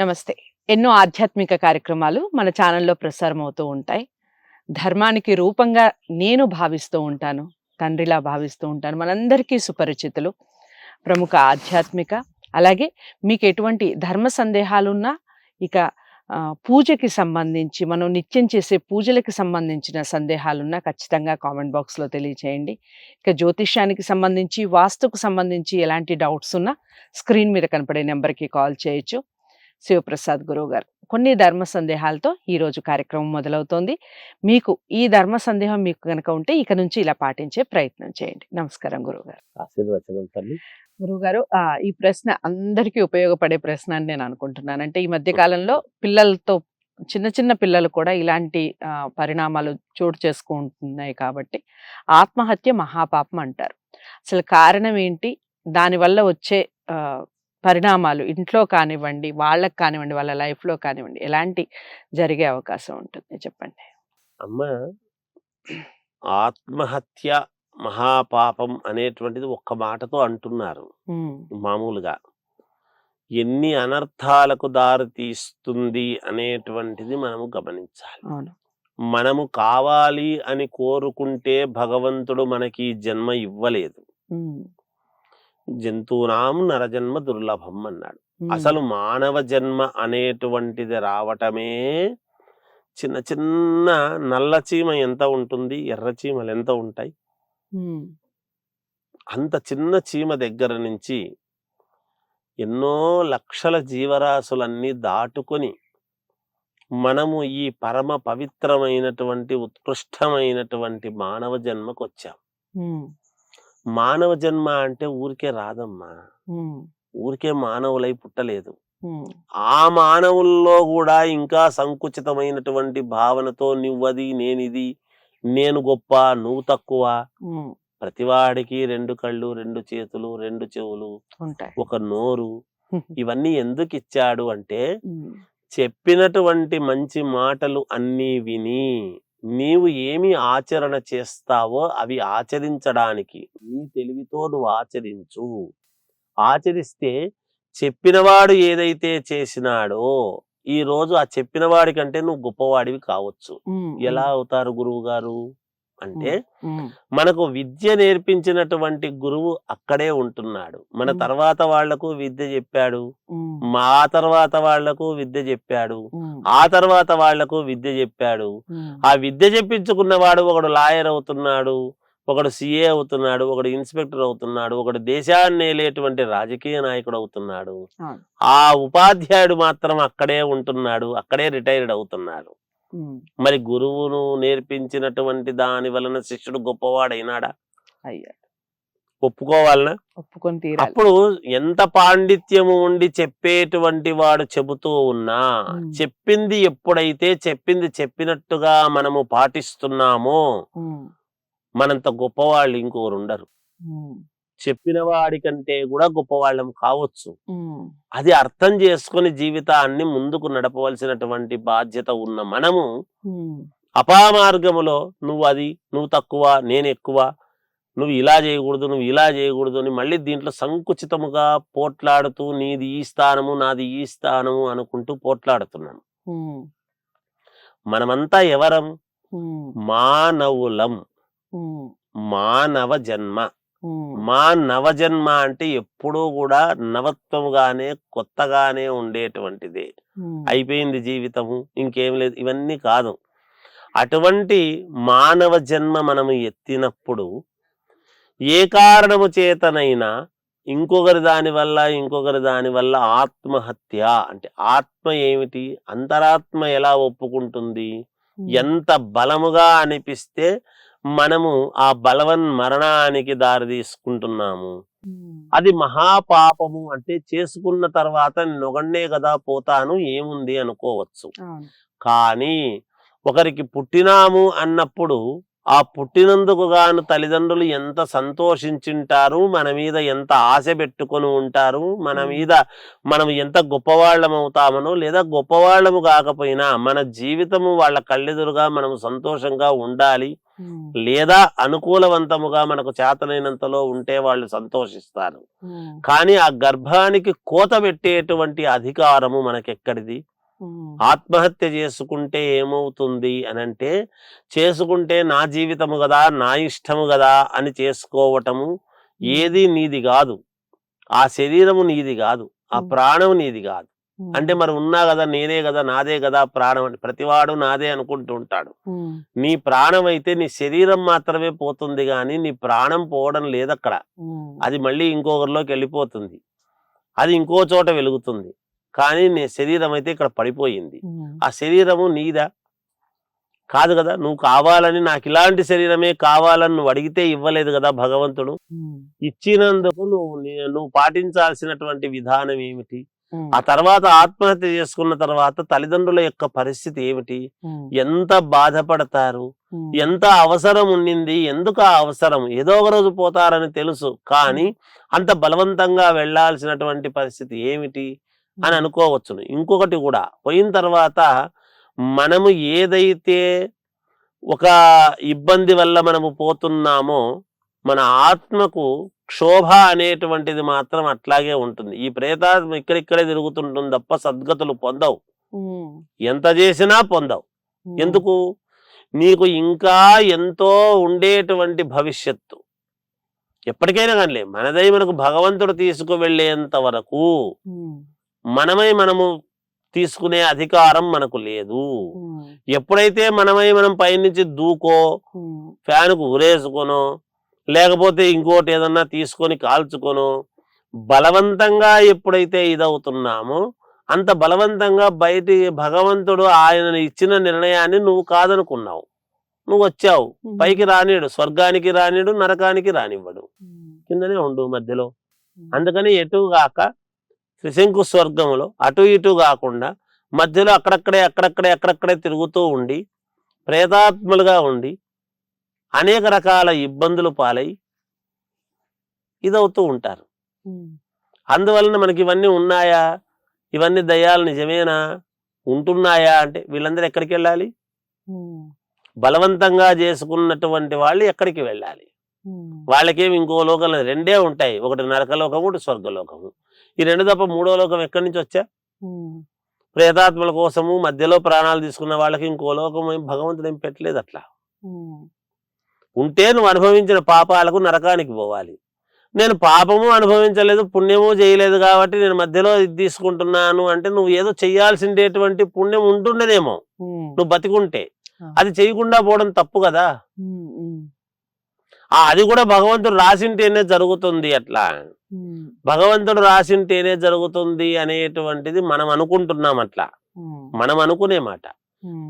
నమస్తే. ఎన్నో ఆధ్యాత్మిక కార్యక్రమాలు మన ఛానల్లో ప్రసారం అవుతూ ఉంటాయి. ధర్మానికి రూపంగా నేను భావిస్తూ ఉంటాను. తండ్రిలా భావిస్తూ ఉంటాను. మనందరికీ సుపరిచితులు. ప్రముఖ ఆధ్యాత్మిక అలాగే మీకు ఎటువంటి ధర్మ సందేహాలున్నా ఇక పూజకి సంబంధించి మనం నిత్యం చేసే పూజలకి సంబంధించిన సందేహాలున్నా ఖచ్చితంగా కామెంట్ బాక్స్లో తెలియచేయండి. ఇక జ్యోతిష్యానికి సంబంధించి వాస్తుకు సంబంధించి ఎలాంటి డౌట్స్ ఉన్నా స్క్రీన్ మీద కనపడే నెంబర్కి కాల్ చేయొచ్చు. శివప్రసాద్ గురువు గారు కొన్ని ధర్మ సందేహాలతో ఈ రోజు కార్యక్రమం మొదలవుతోంది. మీకు ఈ ధర్మ సందేహం మీకు కనుక ఉంటే ఇక నుంచి ఇలా పాటించే ప్రయత్నం చేయండి. నమస్కారం గురువు గారు ఆశీర్వచనం తల్లి. గురువు గారు ఆ, ఈ ప్రశ్న అందరికీ ఉపయోగపడే ప్రశ్న అని నేను అనుకుంటున్నాను. అంటే ఈ మధ్య కాలంలో పిల్లలతో చిన్న చిన్న పిల్లలు కూడా ఇలాంటి పరిణామాలు చోటు చేసుకుంటున్నాయి కాబట్టి ఆత్మహత్య మహాపాపం అంటారు. అసలు కారణం ఏంటి? దానివల్ల వచ్చే పరిణామాలు ఇంట్లో కానివ్వండి వాళ్ళకి కానివ్వండి వాళ్ళ లైఫ్లో కానివ్వండి ఎలాంటి జరిగే అవకాశం ఉంటుంది? చెప్పండి. అమ్మ! ఆత్మహత్య మహాపాపం అనేటువంటిది ఒక్క మాటతో అంటున్నారు. మామూలుగా. ఎన్ని అనర్థాలకు దారి తీస్తుంది అనేటువంటిది మనము గమనించాలి. మనము కావాలి అని కోరుకుంటే భగవంతుడు మనకి జన్మ ఇవ్వలేదు. జంతువునాం నరజన్మ దుర్లభం అన్నాడు. అసలు మానవ జన్మ అనేటువంటిది రావటమే చిన్న చిన్న నల్ల చీమ ఎంత ఉంటుంది ఎర్ర చీమలు ఎంత ఉంటాయి? అంత చిన్న చీమ దగ్గర నుంచి ఎన్నో లక్షల జీవరాశులన్నీ దాటుకొని మనము ఈ పరమ పవిత్రమైనటువంటి ఉత్కృష్టమైనటువంటి మానవ జన్మకు వచ్చాం మానవ జన్మ అంటే ఊరికే రాదమ్మా. ఊరికే మానవులై పుట్టలేదు. ఆ మానవుల్లో కూడా ఇంకా సంకుచితమైనటువంటి భావనతో నువ్వది నేనిది నేను గొప్ప నువ్వు తక్కువ ప్రతివాడికి రెండు కళ్ళు రెండు చేతులు రెండు చెవులు ఒక నోరు ఇవన్నీ ఎందుకు ఇచ్చాడు అంటే చెప్పినటువంటి మంచి మాటలు అన్నీ విని నీవు ఏమి ఆచరణ చేస్తావో అవి ఆచరించడానికి నీ తెలివితో నువ్వు ఆచరించు. ఆచరిస్తే చెప్పినవాడు ఏదైతే చేసినాడో ఈ రోజు ఆ చెప్పిన వాడి కంటే నువ్వు గొప్పవాడివి కావచ్చు. ఎలా అవుతారు గురువు గారు అంటే మనకు విద్య నేర్పించినటువంటి గురువు అక్కడే ఉంటున్నాడు. మన. తర్వాత వాళ్ళకు విద్య చెప్పాడు. మా తర్వాత వాళ్ళకు విద్య చెప్పాడు. ఆ తర్వాత వాళ్ళకు విద్య చెప్పాడు. ఆ విద్య చెప్పించుకున్నవాడు ఒకడు లాయర్ అవుతున్నాడు ఒకడు సిఏ అవుతున్నాడు ఒకడు ఇన్స్పెక్టర్ అవుతున్నాడు ఒకడు దేశాన్ని ఏలేటువంటి రాజకీయ నాయకుడు అవుతున్నాడు. ఆ ఉపాధ్యాయుడు మాత్రం అక్కడే ఉంటున్నాడు అక్కడే రిటైర్డ్ అవుతున్నాడు మరి గురువును నేర్పించినటువంటి దాని వలన శిష్యుడు గొప్పవాడైనాడా? అయ్యా! ఒప్పుకోవాలనా? ఒప్పుకొని అప్పుడు ఎంత పాండిత్యము ఉండి చెప్పేటువంటి వాడు చెబుతూ ఉన్నా. చెప్పింది ఎప్పుడైతే చెప్పింది చెప్పినట్టుగా మనము పాటిస్తున్నామో మనంత గొప్పవాళ్ళు ఇంకోరు ఉండరు చెప్పిన వాడి కంటే కూడా గొప్పవాళ్ళం కావచ్చు. అది అర్థం చేసుకొని జీవితాన్ని ముందుకు నడపవలసినటువంటి బాధ్యత ఉన్న మనము అపామార్గములో నువ్వు అది నువ్వు తక్కువ నేను ఎక్కువ నువ్వు ఇలా చేయకూడదు నువ్వు ఇలా చేయకూడదు అని మళ్ళీ దీంట్లో సంకుచితముగా పోట్లాడుతూ నీది ఈ స్థానము నాది ఈ స్థానము అనుకుంటూ పోట్లాడుతున్నాం ఉమ్, మనమంతా ఎవరం? మానవులం. మానవ జన్మ. మా నవజన్మ అంటే ఎప్పుడూ కూడా నవత్వముగానే కొత్తగానే ఉండేటువంటిది. అయిపోయింది జీవితము ఇంకేం లేదు ఇవన్నీ కాదు. అటువంటి మానవ జన్మ మనము ఎత్తినప్పుడు ఏ కారణము చేతనైనా ఇంకొకరి దాని వల్ల ఇంకొకరి దాని వల్ల ఆత్మహత్య అంటే ఆత్మ ఏమిటి? అంతరాత్మ ఎలా ఒప్పుకుంటుంది? ఎంత బలముగా అనిపిస్తే మనము ఆ బలవన్ మరణానికి దారి తీసుకుంటున్నాము. అది మహాపాపము అంటే చేసుకున్న తర్వాత నొగండే కదా పోతాను ఏముంది అనుకోవచ్చు. కానీ ఒకరికి పుట్టినాము అన్నప్పుడు ఆ పుట్టినందుకు గాను తల్లిదండ్రులు ఎంత సంతోషించుంటారు మన మీద ఎంత ఆశ పెట్టుకొని ఉంటారు మన. మీద మనం ఎంత గొప్పవాళ్ళం అవుతామనో లేదా గొప్పవాళ్ళము కాకపోయినా మన జీవితము వాళ్ళ కళ్ళెదురుగా మనం సంతోషంగా ఉండాలి లేదా అనుకూలవంతముగా మనకు చేతనైనంతలో ఉంటే వాళ్ళు సంతోషిస్తారు. కానీ ఆ గర్భానికి కోత పెట్టేటువంటి అధికారము మనకెక్కడిది? ఆత్మహత్య చేసుకుంటే ఏమవుతుంది అని అంటే చేసుకుంటే నా జీవితము కదా నా ఇష్టము కదా అని చేసుకోవటము ఏది నీది కాదు. ఆ శరీరము నీది కాదు. ఆ ఉమ్. ప్రాణం నీది కాదు. అంటే మరి ఉన్నా కదా నేనే కదా నాదే కదా ప్రాణం అని ప్రతివాడు నాదే అనుకుంటూ ఉంటాడు. నీ ప్రాణం అయితే నీ శరీరం మాత్రమే పోతుంది కానీ నీ ప్రాణం పోవడం లేదక్కడ. ఉమ్, అది మళ్ళీ ఇంకొకరిలోకి వెళ్ళిపోతుంది. అది ఇంకో చోట వెలుగుతుంది. కానీ నీ శరీరం అయితే ఇక్కడ పడిపోయింది. ఆ శరీరము నీదా? కాదు కదా నువ్వు కావాలని నాకు ఇలాంటి శరీరమే కావాలని నువ్వు అడిగితే ఇవ్వలేదు కదా భగవంతుడు. ఇచ్చినందుకు నువ్వు నువ్వు పాటించాల్సినటువంటి విధానం ఏమిటి? ఆ తర్వాత ఆత్మహత్య చేసుకున్న తర్వాత తల్లిదండ్రుల యొక్క పరిస్థితి ఏమిటి? ఎంత బాధపడతారు? ఎంత అవసరం ఉండింది ఎందుకు ఆ అవసరం? ఏదో ఒక రోజు పోతారని తెలుసు కానీ అంత బలవంతంగా వెళ్ళాల్సినటువంటి పరిస్థితి ఏమిటి? అని అనుకోవచ్చును. ఇంకొకటి కూడా పోయిన తర్వాత మనము ఏదైతే ఒక ఇబ్బంది వల్ల మనము పోతున్నామో మన ఆత్మకు క్షోభ అనేటువంటిది మాత్రం అట్లాగే ఉంటుంది. ఈ ప్రేతాత్మ ఇక్కడిక్కడే తిరుగుతుంటుంది తప్ప సద్గతులు పొందవు. ఎంత చేసినా పొందవు. ఎందుకు? నీకు ఇంకా ఎంతో ఉండేటువంటి భవిష్యత్తు. ఎప్పటికైనా కానీ మనదై మనకు భగవంతుడు తీసుకువెళ్ళేంత వరకు మనమై మనము తీసుకునే అధికారం మనకు లేదు. ఎప్పుడైతే మనమై మనం పైనుంచి దూకో ఫ్యాన్కు ఉరేసుకోనో లేకపోతే ఇంకోటి ఏదన్నా తీసుకొని కాల్చుకోనో బలవంతంగా ఎప్పుడైతే ఇదవుతున్నామో అంత బలవంతంగా బయటి భగవంతుడు ఆయన ఇచ్చిన నిర్ణయాన్ని నువ్వు కాదనుకున్నావు. నువ్వు వచ్చావు పైకి రానిడు స్వర్గానికి రానిడు నరకానికి రానివ్వడు. కిందనే ఉండు మధ్యలో. అందుకని ఎటు గాక త్రిశంకు స్వర్గములో అటు ఇటు కాకుండా మధ్యలో అక్కడక్కడే అక్కడక్కడే అక్కడక్కడే తిరుగుతూ ఉండి ప్రేతాత్మలుగా ఉండి అనేక రకాల ఇబ్బందులు పాలై ఇదవుతూ ఉంటారు. అందువలన మనకి ఇవన్నీ ఉన్నాయా? ఇవన్నీ దయ్యాలు నిజమేనా? ఉంటున్నాయా? అంటే వీళ్ళందరూ ఎక్కడికి వెళ్ళాలి? బలవంతంగా చేసుకున్నటువంటి వాళ్ళు ఎక్కడికి వెళ్ళాలి? వాళ్ళకేమి ఇంకో లోకం రెండే ఉంటాయి. ఒకటి నరకలోకము ఒకటి స్వర్గలోకము ఈ రెండు తప్ప మూడో లోకం ఎక్కడి నుంచి వచ్చా? ప్రేతాత్మల కోసము మధ్యలో ప్రాణాలు తీసుకున్న వాళ్ళకి ఇంకో లోకం భగవంతుడు ఏం పెట్టలేదు అట్లా. ఉంటే నువ్వు అనుభవించిన పాపాలకు నరకానికి పోవాలి. నేను పాపము అనుభవించలేదు పుణ్యము చేయలేదు కాబట్టి నేను మధ్యలో ఇది తీసుకుంటున్నాను అంటే నువ్వు ఏదో చెయ్యాల్సిండేటువంటి పుణ్యం ఉంటుండేదేమో నువ్వు బతికుంటే. అది చేయకుండా పోవడం తప్పు కదా. అది కూడా భగవంతుడు రాసింటేనే జరుగుతుంది అట్లా. భగవంతుడు రాసింటేనే జరుగుతుంది అనేటువంటిది మనం అనుకుంటున్నాం అట్లా. మనం అనుకునే మాట.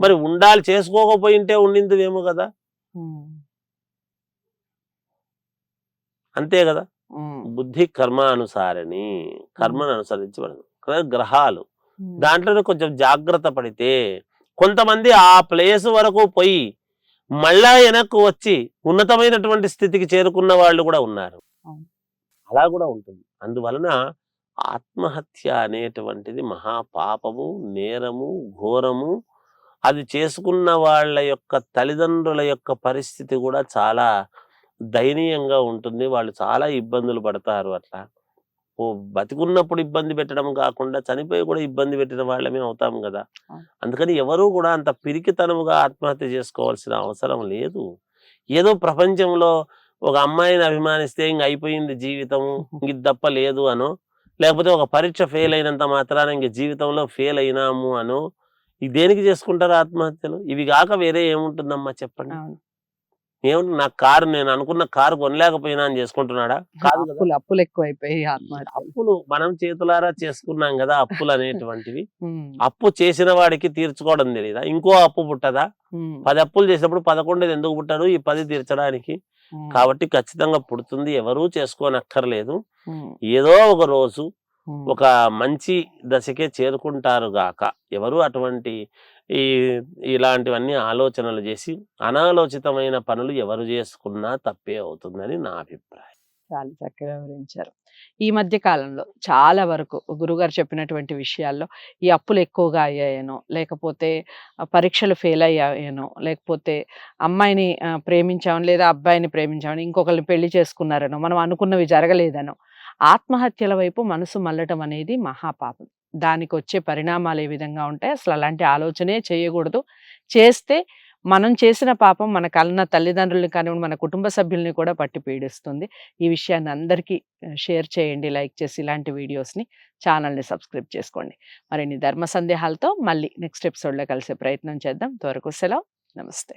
మరి ఉండాలి చేసుకోకపోయింటే ఉండిందివేమో కదా. అంతే కదా? బుద్ధి కర్మానుసారిని కర్మను అనుసరించి మనకు కదా? గ్రహాలు. దాంట్లోనే కొంచెం జాగ్రత్త పడితే కొంతమంది ఆ ప్లేస్ వరకు పోయి మళ్ళా వెనక్కు వచ్చి ఉన్నతమైనటువంటి స్థితికి చేరుకున్న వాళ్ళు కూడా ఉన్నారు. అలా కూడా ఉంటుంది. అందువలన ఆత్మహత్య అనేటువంటిది మహాపాపము నేరము ఘోరము అది చేసుకున్న వాళ్ళ యొక్క తల్లిదండ్రుల యొక్క పరిస్థితి కూడా చాలా దయనీయంగా ఉంటుంది. వాళ్ళు చాలా ఇబ్బందులు పడతారు అట్లా. ఓ బతికున్నప్పుడు ఇబ్బంది పెట్టడం కాకుండా చనిపోయి కూడా ఇబ్బంది పెట్టిన వాళ్ళమే అవుతాం కదా. అందుకని ఎవరు కూడా అంత పిరికితనముగా ఆత్మహత్య చేసుకోవాల్సిన అవసరం లేదు. ఏదో ప్రపంచంలో ఒక అమ్మాయిని అభిమానిస్తే ఇంక అయిపోయింది జీవితం ఇంక తప్ప లేదు అనో. లేకపోతే ఒక పరీక్ష ఫెయిల్ అయినంత మాత్రాన ఇంక జీవితంలో ఫెయిల్ అయినాము అనో. దేనికి చేసుకుంటారు ఆత్మహత్యలు? ఇవి కాక వేరే ఏముంటుందమ్మా చెప్పండి? ఏముంటుంది నా కారు నేను అనుకున్న కారు కొనలేకపోయినా అని చేసుకుంటున్నాడా? కాదు అప్పులు అప్పులు ఎక్కువైపోయి ఆత్మహత్య అప్పులు మనం చేతులారా చేసుకున్నాం కదా అప్పులు అనేటువంటివి. అప్పు చేసిన వాడికి తీర్చుకోవడం తెలియదా ఇంకో అప్పు పుట్టదా? పది అప్పులు చేసినప్పుడు పదకొండేది ఎందుకు పుట్టాడు ఈ పది తీర్చడానికి. కాబట్టి ఖచ్చితంగా పుడుతుంది. ఎవరూ చేసుకోనక్కర్లేదు. ఏదో ఒక రోజు ఒక మంచి దశకే చేరుకుంటారు గాక. ఎవరు అటువంటి ఈ ఇలాంటివన్నీ ఆలోచనలు చేసి అనాలోచితమైన పనులు ఎవరు చేసుకున్నా తప్పే అవుతుందని నా అభిప్రాయం. చాలా చక్కగా వివరించారు. ఈ మధ్య కాలంలో చాలా వరకు గురుగారు చెప్పినటువంటి విషయాల్లో ఈ అప్పులు ఎక్కువగా అయ్యాయనో లేకపోతే పరీక్షలు ఫెయిల్ అయ్యాయనో లేకపోతే అమ్మాయిని ప్రేమించామని లేదా అబ్బాయిని ప్రేమించామని ఇంకొకరిని పెళ్ళి చేసుకున్నారనో మనం అనుకున్నవి జరగలేదనో ఆత్మహత్యల వైపు మనసు మల్లటం అనేది మహాపాపం. దానికి వచ్చే పరిణామాలు ఏ విధంగా ఉంటాయి? అసలు అలాంటి ఆలోచనే చేయకూడదు. చేస్తే మనం చేసిన పాపం మన కన్న తల్లిదండ్రులని కానివ్వండి మన కుటుంబ సభ్యుల్ని కూడా పట్టి పీడిస్తుంది. ఈ విషయాన్ని అందరికీ షేర్ చేయండి లైక్ చేసి ఇలాంటి వీడియోస్ని ఛానల్ని సబ్స్క్రైబ్ చేసుకోండి. మరిన్ని ధర్మ సందేహాలతో మళ్ళీ నెక్స్ట్ ఎపిసోడ్లో కలిసే ప్రయత్నం చేద్దాం. త్వరకు సెలవు. నమస్తే.